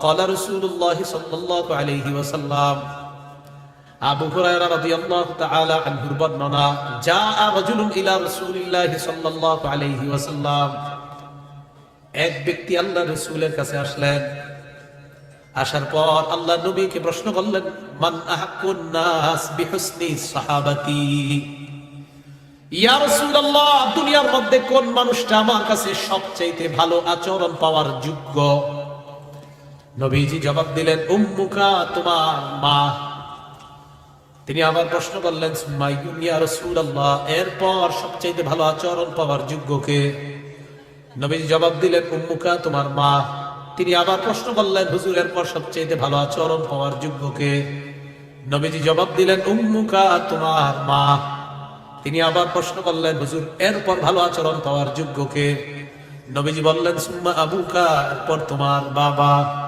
قال رسول الله صلى الله عليه وسلم আবু হুরায়রা রাদিয়াল্লাহু তাআলা আনহুর বর্ণনা জাআ রাজুলুন ইলা রাসূলিল্লাহি সাল্লাল্লাহু আলাইহি ওয়াসাল্লাম এক ব্যক্তি আল্লাহ রাসূলের কাছে আসলেন আসার পর আল্লাহ নবীকে প্রশ্ন করলেন মান আহাক্কুন নাস বিহুসনি সাহাবাতি ইয়া রাসূলুল্লাহ দুনিয়ার মধ্যে কোন মানুষটা আমার কাছে সবচাইতে ভালো আচরণ পাওয়ার যোগ্য নবীজি জবাব দিলেন, উম্মুকা, তোমার মা। তিনি আবার প্রশ্ন করলেন এরপর সবচাইতে ভালো আচরণ পাওয়ার যোগ্য কে? নবীজি জবাব দিলেন, উম্মুকা, তোমার মা। তিনি আবার প্রশ্ন করলেন, হুজুর, এরপর সবচাইতে ভালো আচরণ পাওয়ার যোগ্য কে? নবীজি জবাব দিলেন, উম্মুকা, তোমার মা। তিনি আবার প্রশ্ন করলেন, হুজুর, এরপর ভালো আচরণ পাওয়ার যোগ্য কে? নবীজি বললেন, সুম্মা আবুকা, এরপর তোমার বাবা।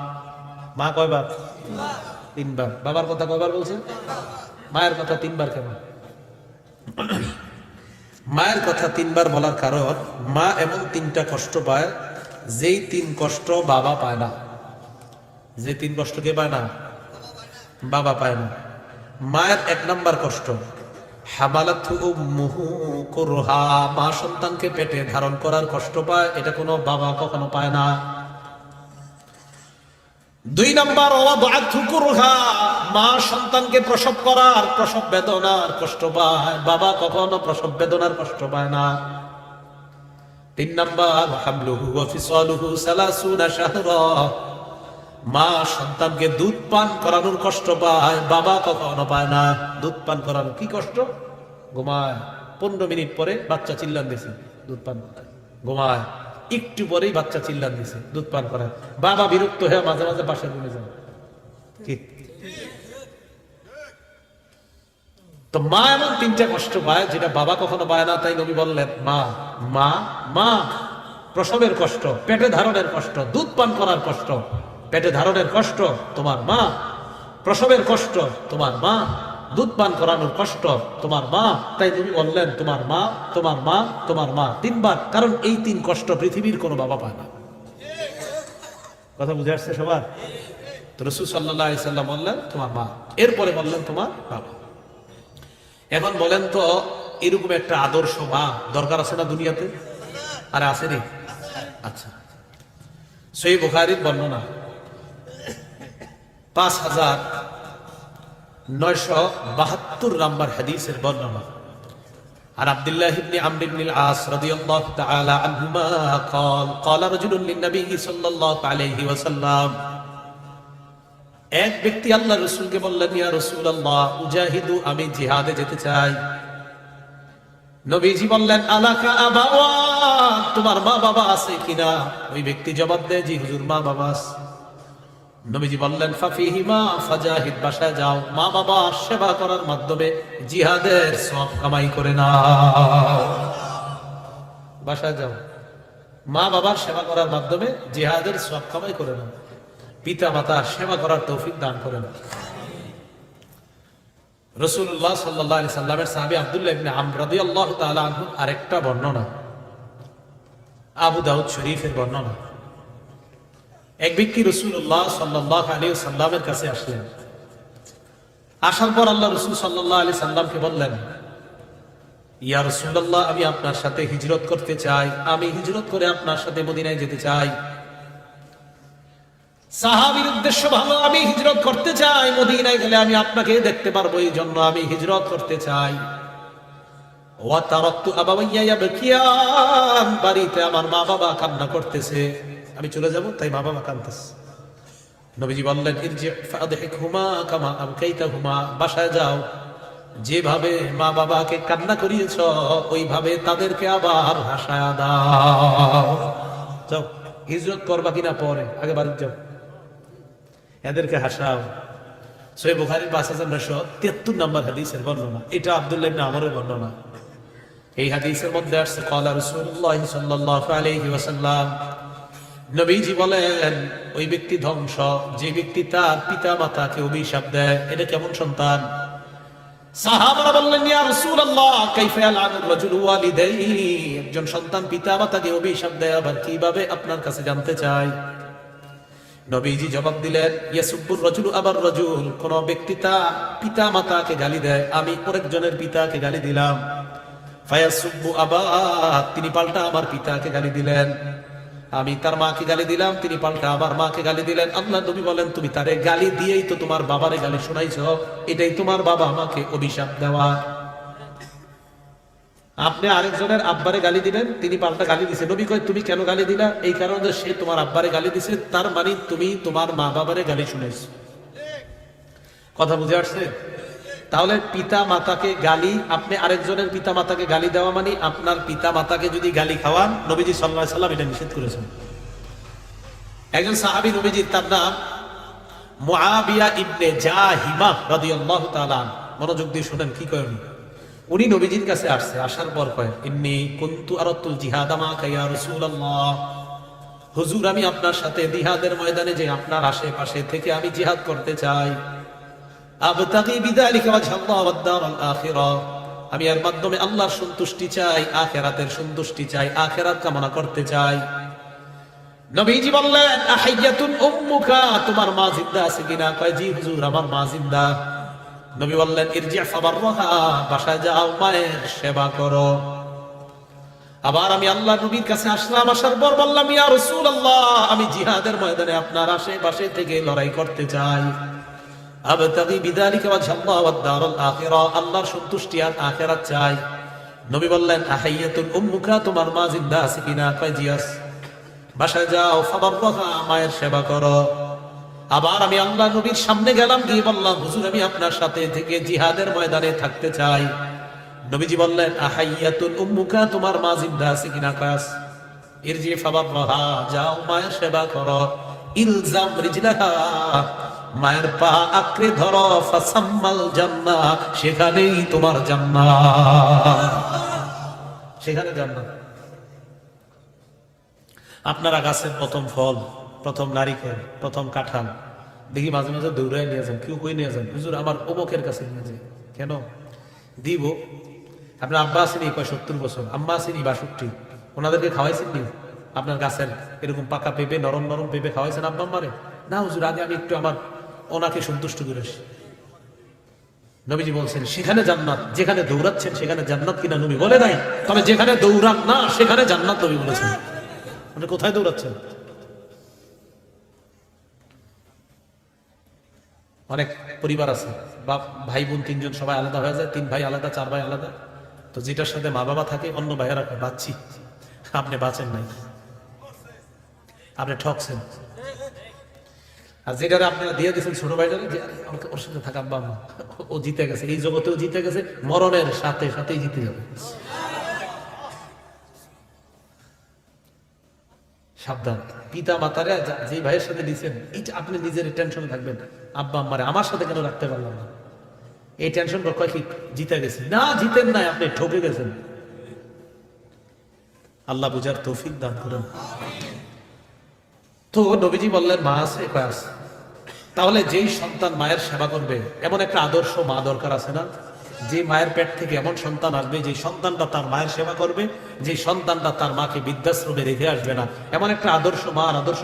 মা কয়বার? তিনবার। বাবার কথা কয়বার বলছেন মায়ের কথা তিনবার কেন? মায়ের কথা তিনবার বলার কারণ, মা এমন তিনটা কষ্ট পায়, যেই তিন কষ্ট বাবা পায় না। যে তিন কষ্ট কে পায় না? বাবা পায় না। মায়ের এক নাম্বার কষ্ট মা সন্তানকে পেটে ধারণ করার কষ্ট পায়, এটা কোনো বাবা কখনো পায় না। দুই নাম্বার মা সন্তানকে প্রসব করার প্রসব বেদনার কষ্ট পায়। বাবা কখনো প্রসব বেদনার কষ্ট পায় না। তিন নাম্বার মা সন্তানকে দুধ পান করানোর কষ্ট পায়। বাবা কখনো পায় না। দুধ পান করানো কি কষ্ট? ঘুমায়। পনেরো মিনিট পরে বাচ্চা চিল্লান দিছে, দুধ পান ঘুমায়। একটু পরেই বাচ্চা চিল্লান দিছে, দুধ পান করায় বাবা বিরক্ত হয়ে মাঝে মাঝে পাশে রুমে যায়। ঠিক তো মা এমন তিনটা কষ্ট পায় যেটা বাবা কখনো পায় না, তাই নবী বললেন, মা মা মা, প্রসবের কষ্ট, পেটে ধারণের কষ্ট, দুধ পান করার কষ্ট, পেটে ধারণের কষ্ট, তোমার মা, প্রসবের কষ্ট, তোমার মা দুধ পান করানোর কষ্ট তোমার মা, তাই তুমি বললেন, তোমার মা তোমার মা তোমার মা। তিনবার, কারণ এই তিন কষ্ট পৃথিবীর কোনো বাবা পায় না। কথা বুঝে আসছে সবার? রসুল সাল্লাহ বললেন, তোমার মা। এরপরে বললেন, তোমার বাবা। এখন বলেন তো, এরকম একটা আদর্শ মা দরকার আছে না দুনিয়াতে? আরে আছে আচ্ছা। সই বুখারির বর্ণনা। পাঁচ হাজার নয়শো বাহাত্তর নাম্বার হাদিসের বর্ণনা عن عبد الله بن عمرو بن العاص رضي الله تعالى عنهما قال قال رجل للنبي صلى الله عليه وسلم এক ব্যক্তি আল্লাহ রসুলকে বললেন ইয়া রসুল আল্লাহ উজাহিদু আমি জিহাদে যেতে চাই নবীজি বললেন আলাকা আবাওয়া তোমার মা বাবা আছে কিনা ওই ব্যক্তি জবাব দেয় জি হুজুর মা বাবা আছে নবীজি বললেন, ফাফিহিমা ফাজাহিদ, বাসায় যাও। মা বাবা সেবা করার মাধ্যমে জিহাদের সব কামাই করে নাও। বাসায় যাও। মা বাবার সেবা করার মাধ্যমে জিহাদের সব কামাই করে নাও। পিতা মাতা সেবা করার তৌফিক দান করেন রসুল্লাহ সাল্লাহ সাল্লামের সাহাবি আবদুল্লাহ ইবনে আমর রাদিয়াল্লাহু তাআলা আনহু আরেকটা বর্ণনা। আবু দাউদ শরীফের বর্ণনা। এক ব্যক্তি রসুল্লাহ সাল্লাহ আলী সাল্লামের কাছে আসলেন। আসার পর আল্লাহ রসুল সাল্লাহ আলী সাল্লামকে বললেন, ইয়া রসুল্লাহ আমি আপনার সাথে হিজরত করতে চাই। আমি হিজরত করে আপনার সাথে মদিনায় যেতে চাই। সাহাবির উদ্দেশ্য ভালো, আমি হিজরত করতে চাই। মদিনায় গেলে আমি আপনাকে দেখতে পারব এই জন্য আমি হিজরত করতে চাই। ওয়া তারাক্তু ইয়াবকিয়ান, বাড়িতে আমার মা বাবা কান্না করতেছে। আমি চলে যাব, তাই মা বাবা কান্দতেছে নবীজি বললেন ফাদহিকহুমা কামা আবকাইতাহুমা, বাসায় যাও। যেভাবে মা বাবাকে কান্না করিয়েছ, ওইভাবে তাদেরকে আবার হাসায়া দাও। যাও, হিজরত করবা কিনা পরে, আগে বাড়ি যাও। এদেরকে হাসাও। সই বুখারির পাঁচ হাজার নশো তিয়াত্তর নম্বর হাদিসের বর্ণনা। এটা আবদুল্লাহ আমরের বর্ণনা। এই হাদিসের মধ্যে আসছে কলা রাসূলুল্লাহ সাল্লাল্লাহু আলাইহি ওয়াসাল্লাম নবীজি বলেন, ওই ব্যক্তি ধ্বংস, যে ব্যক্তি তার পিতা মাতাকে অভিশাপ দেয়, এটা কেমন সন্তান? সাহাবারা বললেন একজন সন্তান পিতা মাতাকে দেয়, আবার কীভাবে? আপনার কাছে জানতে চায় নবীজি জবাব দিলেন আবার কোন গালি দেয়, আমি আরেকজনের পিতাকে গালি দিলাম। ফায়াসুব্বু আবা তিনি পাল্টা আমার পিতাকে গালি দিলেন। আমি তার মাকে গালি দিলাম, তিনি পাল্টা আমার মাকে গালি দিলেন। আল্লাহ নবী বলেন, তুমি তারে গালি দিয়েই তো তোমার বাবারে গালি শোনাইছ। এটাই তোমার বাবা আমাকে অভিশাপ দেওয়া। আপনি আরেকজনের আব্বারে গালি দিলেন, তিনি পাল্টা গালি দিছে। নবী কয়, তুমি কেন গালি দিলা? এই কারণে সে তোমার আব্বারে গালি দিছে, তার মানে তুমি তোমার মা বাবারে গালি শুনেছ। কথা বুঝে আসছে? তাহলে পিতা মাতাকে গালি, আপনি আরেকজনের পিতা মাতাকে গালি দেওয়া মানে আপনার পিতা মাতাকে যদি গালি খাওয়ান, নবীজি সাল্লাহ সাল্লাম এটা নিষেধ করেছেন। একজন সাহাবি নবীজির তার নাম মুআবিয়া ইবনে জাহিমা রাদিয়াল্লাহু তাআলা মনোযোগ দিয়ে শুনেন, কি কয় উনি? নবীজির কাছে আসছে, আসার পর কয়, ইন্নি কুনতু আরাতুল জিহাদ আমাকা ইয়া রাসূলুল্লাহ। হুজুর, আমি আপনার সাথে জিহাদের ময়দানে যে আপনার আশেপাশে থেকে আমি জিহাদ করতে চাই। আবতাগি বিযালিকা ওয়াজহাল্লাহ ওয়াদ দারাল আখিরা। আমি এর মাধ্যমে আল্লাহর সন্তুষ্টি চাই, আখিরাতের সন্তুষ্টি চাই, আখিরাত কামনা করতে চাই। নবীজি বললেন, আহাইয়াতুন উম্মুকা? তোমার মা জিন্দা আছে কিনা? কয়, জি হুজুর, আমার মা জিন্দা। নবী বললেন, ইরজি' ফাবাররাহা, বাসায় যাও, মায়ের সেবা করো। আবার আমি আল্লাহ নবীর কাছে আসলাম, আসার পর বললাম, ইয়া রাসূলুল্লাহ, আমি জিহাদের ময়দানে আপনার আশেপাশে থেকে লড়াই করতে চাই। আবতাগি বিযালিকা ওয়াজহাল্লাহ ওয়াদ দারাল আখিরা, আল্লাহর সন্তুষ্টি আর আখিরাত চাই। নবী বললেন, আহাইয়াতুন উম্মুকা, তোমার মা জিন্দা আছে কিনা? কয়, জি, আছে। বাসায় যাও মায়ের সেবা করো। আবার আমি আল্লাহ নবীর সামনে গেলাম, গিয়ে বললাম, হুজুর, আমি আপনার সাথে থেকে জিহাদের ময়দানে থাকতে চাই। নবীজি বললেন আহাইয়াতুল উম্মুকা, তোমার মা জিন্দা আছে কিনা? কাস ইরজি ফাবাররাহা যাও, মায়ের সেবা করো। ইলজাম রিজলাহা মায়ের পা আঁকড়ে ধরো, ফাসাম্মাল জান্নাহ সেখানেই তোমার জান্নাত। সেখানে জান্নাত। আপনারা গাছের প্রথম ফল, প্রথম নারিকেল, প্রথম কাঁঠাল, দেখি মাঝে মাঝে দৌড়ায় নিয়ে যান, কেউ কই নিয়ে যান? হুজুর, আমার অমুকের কাছে নিয়ে যায় কেন? দিব। আপনার আব্বা আসেনি, কয় সত্তর বছর। আম্মা আসেনি, বাষট্টি। ওনাদেরকে খাওয়াইছেন নি আপনার গাছের এরকম পাকা পেঁপে, নরম নরম পেঁপে খাওয়াইছেন আব্বা আম্মারে? না হুজুর, আগে আমি একটু আমার ওনাকে সন্তুষ্ট করে আসি নবীজি বলছেন, সেখানে জান্নাত, যেখানে দৌড়াচ্ছেন সেখানে জান্নাত কিনা নবী বলে নাই। তবে যেখানে দৌড়ান না, সেখানে জান্নাত নবী বলেছেন। আপনি কোথায় দৌড়াচ্ছেন? অনেক পরিবার আছে। বা ভাই, বোন, তিনজন সবাই আলাদা হয়ে যায়। তিন ভাই আলাদা, চার ভাই আলাদা। তো যেটার সাথে মা বাবা থাকে, অন্য ভাইয়েরা বাঁচছি আপনি বাঁচেন নাই। আপনি ঠকছেন। আর যেটারে আপনারা দিয়ে দিয়েছেন ছোট ভাইটারে, যে ওর সাথে থাকা আব্বা ও জিতে গেছে, এই জগতেও জিতে গেছে, মরণের সাথে সাথেই জিতে যাবে। সাবধান। পিতা মাতারা যে ভাইয়ের সাথে দিচ্ছেন এইটা আপনি নিজের টেনশন থাকবেন আব্বা, আম্মারে, আমার সাথে কেন রাখতে পারলাম না? এই টেনশন কয় কি, জিতে গেছে। না, জিতেন নাই, আপনি ঠকে গেছেন। আল্লাহ বুঝার তৌফিক দান করেন। তো নবীজি বললেন, মা আছে তাহলে যেই সন্তান মায়ের সেবা করবে, এমন একটা আদর্শ মা দরকার আছে না? যে মায়ের পেট থেকে এমন সন্তান আসবে, যে সন্তানটা তার মায়ের সেবা করবে, যে সন্তানটা তার মাকে বৃদ্ধাশ্রমে রেখে আসবে না। এমন একটা আদর্শ মা, আদর্শ